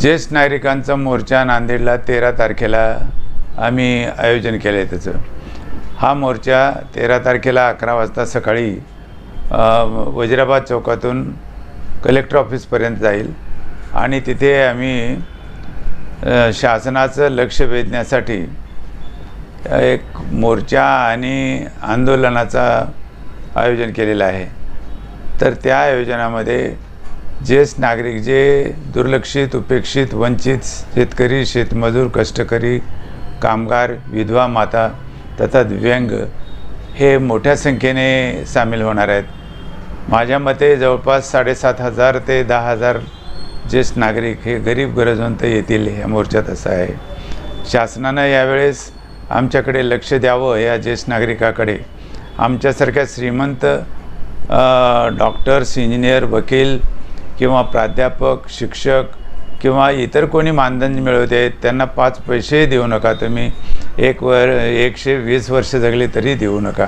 ज्येष्ठ नागरिकांचा मोर्चा नांदेडला तेरा तारखेला आम्ही आयोजन केलं आहे त्याचं. हा मोर्चा तेरा तारखेला अकरा वाजता सकाळी वजिराबाद चौकातून कलेक्टर ऑफिसपर्यंत जाईल आणि तिथे आम्ही शासनाचं लक्ष वेधण्यासाठी एक मोर्चा आणि आंदोलनाचा आयोजन केलेलं आहे. तर त्या आयोजनामध्ये ज्येष्ठ नागरिक जे दुर्लक्षित उपेक्षित वंचित शेतकरी शेतमजूर कष्टकरी कामगार विधवा माता तथा दिव्यांग हे मोठ्या संख्येने सामील होणार आहेत. माझ्या मते जवळपास साडेसात हजार ते दहा हजार ज्येष्ठ नागरिक हे गरीब गरजवंत येतील ह्या मोर्चात असं आहे. शासनानं यावेळेस आमच्याकडे लक्ष द्यावं या ज्येष्ठ नागरिकाकडे. आमच्यासारख्या श्रीमंत डॉक्टर्स इंजिनियर वकील किंवा प्राध्यापक शिक्षक किंवा इतर कोणी मानधन मिळवते त्यांना पाच पैसे देऊ नका. तुम्ही एक वर एकशे वीस वर्ष जगले तरी देऊ नका.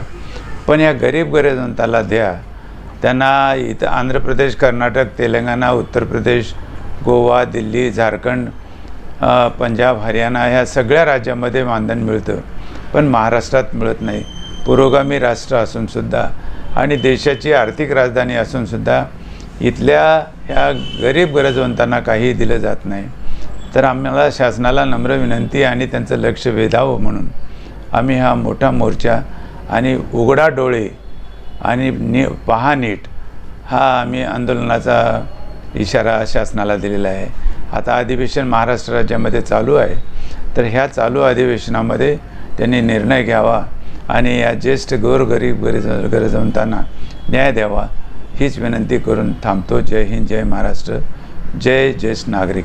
पण या गरीब गरजवंताला द्या. त्यांना इथं आंध्र प्रदेश कर्नाटक तेलंगणा उत्तर प्रदेश गोवा दिल्ली झारखंड पंजाब हरियाणा ह्या सगळ्या राज्यामध्ये मानधन मिळतं. पण महाराष्ट्रात मिळत नाही. पुरोगामी राष्ट्र असूनसुद्धा आणि देशाची आर्थिक राजधानी असूनसुद्धा इथल्या ह्या गरीब गरजवंतांना काही दिलं जात नाही. तर आम्हाला शासनाला नम्र विनंती आणि त्यांचं लक्ष वेधावं म्हणून आम्ही हा मोठा मोर्चा आणि उघडा डोळे आणि नी पहा नीट हा आम्ही आंदोलनाचा इशारा शासनाला दिलेला आहे. आता अधिवेशन महाराष्ट्र राज्यामध्ये चालू आहे. तर ह्या चालू अधिवेशनामध्ये त्यांनी निर्णय घ्यावा आणि या ज्येष्ठ गोरगरीब गरज गरजवंतांना न्याय द्यावा हीच विनंती करून थांबतो. जय हिंद जय महाराष्ट्र. जय ज्येष्ठ नागरिक.